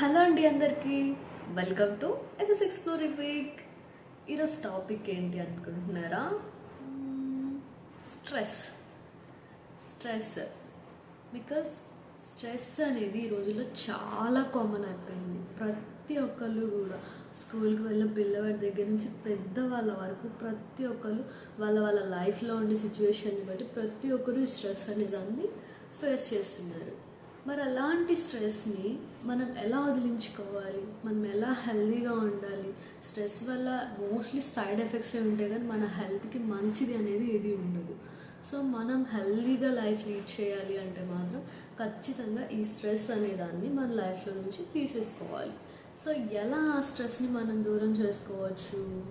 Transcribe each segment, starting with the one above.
Hello అండి అందరికీ. Welcome to SS explore week ఈరోజు టాపిక్ ఏంటి అనుకుంటున్నారా? స్ట్రెస్ స్ట్రెస్ బికాస్ స్ట్రెస్ అనేది ఈ రోజుల్లో చాలా కామన్ అయిపోయింది. ప్రతి ఒక్కళ్ళు కూడా స్కూల్కి వెళ్ళిన పిల్లవాడి దగ్గర నుంచి పెద్దవాళ్ళ వరకు ప్రతి ఒక్కరు వాళ్ళ వాళ్ళ లైఫ్లో ఉండే సిచ్యువేషన్ని బట్టి ప్రతి ఒక్కరు ఈ స్ట్రెస్ అనే దాన్ని ఫేస్ చేస్తున్నారు. మరి అలాంటి స్ట్రెస్ని మనం ఎలా వదిలించుకోవాలి? మనం ఎలా హెల్దీగా ఉండాలి? స్ట్రెస్ వల్ల మోస్ట్లీ సైడ్ ఎఫెక్ట్స్ ఉంటాయి కానీ మన హెల్త్కి మంచిది అనేది ఏది ఉండదు. సో మనం హెల్తీగా లైఫ్ లీడ్ చేయాలి అంటే మాత్రం ఖచ్చితంగా ఈ స్ట్రెస్ అనే దాన్ని మన లైఫ్లో నుంచి తీసేసుకోవాలి. సో ఎలా ఆ స్ట్రెస్ని మనం దూరం చేసుకోవచ్చు?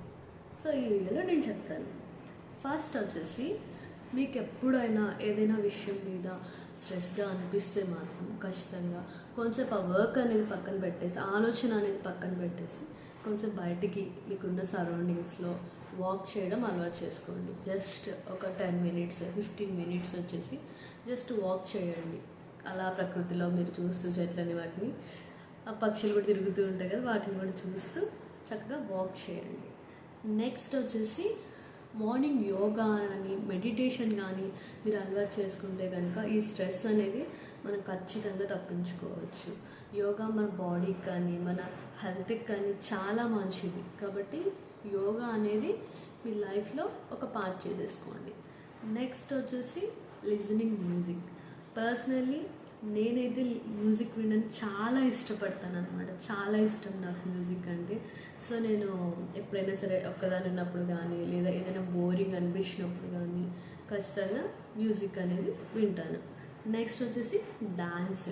సో ఈ వీడియోలో నేను చెప్తాను. ఫస్ట్ వచ్చేసి మీకు ఎప్పుడైనా ఏదైనా విషయం మీద స్ట్రెస్గా అనిపిస్తే మాత్రం ఖచ్చితంగా కొంచెంసేపు ఆ వర్క్ అనేది పక్కన పెట్టేసి ఆలోచన అనేది పక్కన పెట్టేసి కొంచెం బయటికి మీకున్న సరౌండింగ్స్లో వాక్ చేయడం అలవాటు చేసుకోండి. జస్ట్ ఒక టెన్ మినిట్స్ ఫిఫ్టీన్ మినిట్స్ వచ్చేసి జస్ట్ వాక్ చేయండి. అలా ప్రకృతిలో మీరు చూస్తూ చెట్లని వాటిని ఆ పక్షులు కూడా తిరుగుతూ ఉంటాయి కదా వాటిని కూడా చూస్తూ చక్కగా వాక్ చేయండి. నెక్స్ట్ వచ్చేసి మార్నింగ్ యోగా కానీ మెడిటేషన్ కానీ మీరు అలవాటు చేసుకుంటే కనుక ఈ స్ట్రెస్ అనేది మనం ఖచ్చితంగా తప్పించుకోవచ్చు. యోగా మన బాడీకి కానీ మన హెల్త్కి కానీ చాలా మంచిది. కాబట్టి యోగా అనేది మీ లైఫ్లో ఒక పార్ట్ చేసేసుకోండి. నెక్స్ట్ వచ్చేసి లిజనింగ్ మ్యూజిక్. పర్సనల్లీ నేనైతే మ్యూజిక్ వినడం చాలా ఇష్టపడతాను అనమాట చాలా ఇష్టం నాకు మ్యూజిక్ అంటే. సో నేను ఎప్పుడైనా సరే ఒక్కదాని ఉన్నప్పుడు కానీ లేదా ఏదైనా బోరింగ్ అనిపించినప్పుడు కానీ ఖచ్చితంగా మ్యూజిక్ అనేది వింటాను. నెక్స్ట్ వచ్చేసి డాన్స్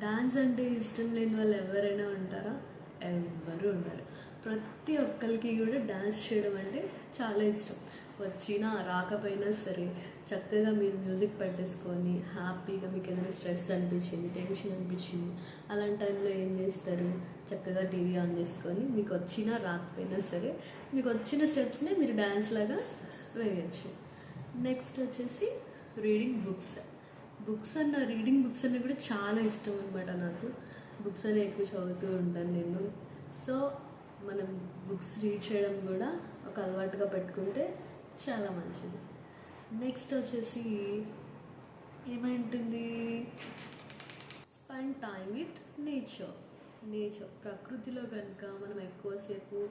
డాన్స్ అంటే ఇష్టం లేని వాళ్ళు ఎవరైనా ఉంటారా? ఎవరు ఉండరు. ప్రతి ఒక్కరికి కూడా డాన్స్ చేయడం అంటే చాలా ఇష్టం. వచ్చినా రాకపోయినా సరే చక్కగా మీరు మ్యూజిక్ పెట్టేసుకొని హ్యాపీగా మీకు ఏదైనా స్ట్రెస్ అనిపించింది టెన్షన్ అనిపించింది అలాంటి టైంలో ఏం చేస్తారు? చక్కగా టీవీ ఆన్ చేసుకొని మీకు వచ్చినా రాకపోయినా సరే మీకు వచ్చిన స్టెప్స్నే మీరు డ్యాన్స్ లాగా వేయచ్చు. నెక్స్ట్ వచ్చేసి రీడింగ్ బుక్స్. బుక్స్ అన్న రీడింగ్ బుక్స్ అన్న కూడా చాలా ఇష్టం అనమాట నాకు. బుక్స్ అనే ఎక్కువ చదువుతూ ఉంటాను నేను. సో మనం బుక్స్ రీడ్ చేయడం కూడా ఒక అలవాటుగా పెట్టుకుంటే చాలా మంచిది. నెక్స్ట్ వచ్చేసి ఏమైంటుంది? Spend time with nature nature ప్రకృతిలో కనుక మనం ఎక్కువసేపు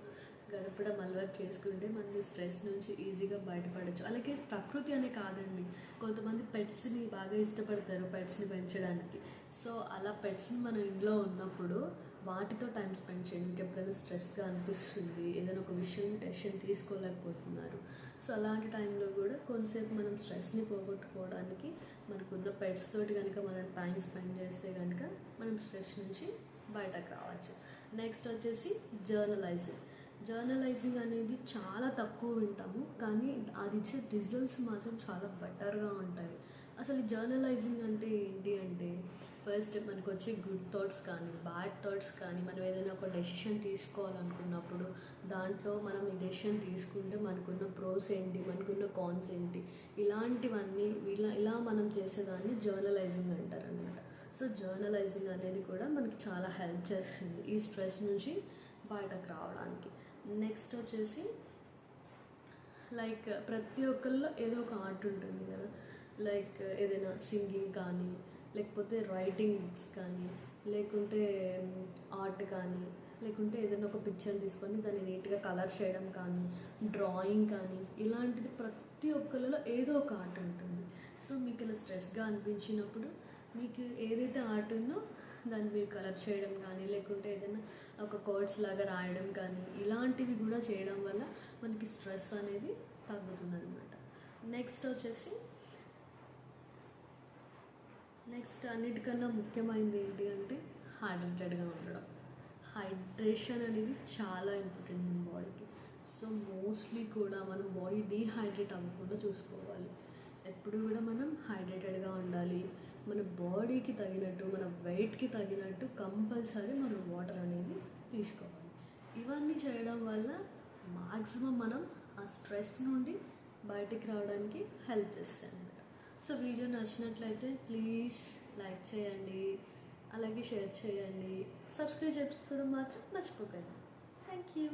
గడపడం అలవాటు చేసుకుంటే మన స్ట్రెస్ నుంచి ఈజీగా బయటపడచ్చు. అలాగే ప్రకృతి అనే కాదండి. కొంతమంది పెట్స్ని బాగా ఇష్టపడతారు పెట్స్ని పెంచడానికి. సో అలా పెట్స్ని మనం ఇంట్లో ఉన్నప్పుడు వాటితో టైం స్పెండ్ చేయండి మీకు ఎప్పుడైనా స్ట్రెస్గా అనిపిస్తుంది. ఏదైనా ఒక విషయం టెన్షన్ తీసుకోలేకపోతున్నారు. సో అలాంటి టైంలో కూడా కొంతసేపు మనం స్ట్రెస్ని పోగొట్టుకోవడానికి మనకున్న పెట్స్ తోటి కనుక మనం టైం స్పెండ్ చేస్తే కనుక మనం స్ట్రెస్ నుంచి బయటకు రావచ్చు. నెక్స్ట్ వచ్చేసి జర్నలైజింగ్. జర్నలైజింగ్ అనేది చాలా తక్కువ వింటాము. కానీ అది ఇచ్చే రిజల్ట్స్ మాత్రం చాలా బెటర్గా ఉంటాయి. అసలు జర్నలైజింగ్ అంటే ఏంటి అంటే ఫస్ట్ మనకు వచ్చే గుడ్ థాట్స్ కానీ బ్యాడ్ థాట్స్ కానీ మనం ఏదైనా ఒక డెసిషన్ తీసుకోవాలనుకున్నప్పుడు దాంట్లో మనం ఈ డెసిషన్ తీసుకుంటే మనకున్న ప్రోస్ ఏంటి మనకున్న కాన్స్ ఏంటి ఇలాంటివన్నీ ఇలా ఇలా మనం చేసేదాన్ని జర్నలైజింగ్ అంటారనమాట సో జర్నలైజింగ్ అనేది కూడా మనకి చాలా హెల్ప్ చేస్తుంది ఈ స్ట్రెస్ నుంచి బయటకు రావడానికి. నెక్స్ట్ వచ్చేసి లైక్ ప్రతి ఒక్కరిలో ఏదో ఒక ఆర్ట్ ఉంటుంది కదా లైక్ ఏదైనా సింగింగ్ కానీ లేకపోతే రైటింగ్ బుక్స్ కానీ లేకుంటే ఆర్ట్ కానీ లేకుంటే ఏదైనా ఒక పిక్చర్ తీసుకొని దాన్ని నీట్గా కలర్ చేయడం కానీ డ్రాయింగ్ కానీ ఇలాంటిది ప్రతి ఒక్కరిలో ఏదో ఒక ఆర్ట్ ఉంటుంది. సో మీకు ఇలా స్ట్రెస్గా అనిపించినప్పుడు మీకు ఏదైతే ఆర్ట్ ఉందో దాన్ని మీరు కలర్ చేయడం కానీ లేకుంటే ఏదైనా ఒక కోడ్స్ లాగా రాయడం కానీ ఇలాంటివి కూడా చేయడం వల్ల మనకి స్ట్రెస్ అనేది తగ్గుతుంది అనమాట నెక్స్ట్ వచ్చేసి నెక్స్ట్ అన్నిటికన్నా ముఖ్యమైనది ఏంటి అంటే హైడ్రేటెడ్గా ఉండడం. హైడ్రేషన్ అనేది చాలా ఇంపార్టెంట్ మన బాడీకి. సో మోస్ట్లీ కూడా మనం బాడీ డీహైడ్రేట్ అవ్వకుండా చూసుకోవాలి. ఎప్పుడు కూడా మనం హైడ్రేటెడ్గా ఉండాలి. మన బాడీకి తగినట్టు మన వెయిట్కి తగినట్టు కంపల్సరీ మనం వాటర్ అనేది తీసుకోవాలి. ఇవన్నీ చేయడం వల్ల మ్యాక్సిమం మనం ఆ స్ట్రెస్ నుండి బయటికి రావడానికి హెల్ప్ చేస్తాం సో వీడియో నచ్చినట్లయితే ప్లీజ్ లైక్ చేయండి అలాగే షేర్ చేయండి. సబ్స్క్రైబ్ చేసుకోవడం మాత్రం మర్చిపోకండి. Thank you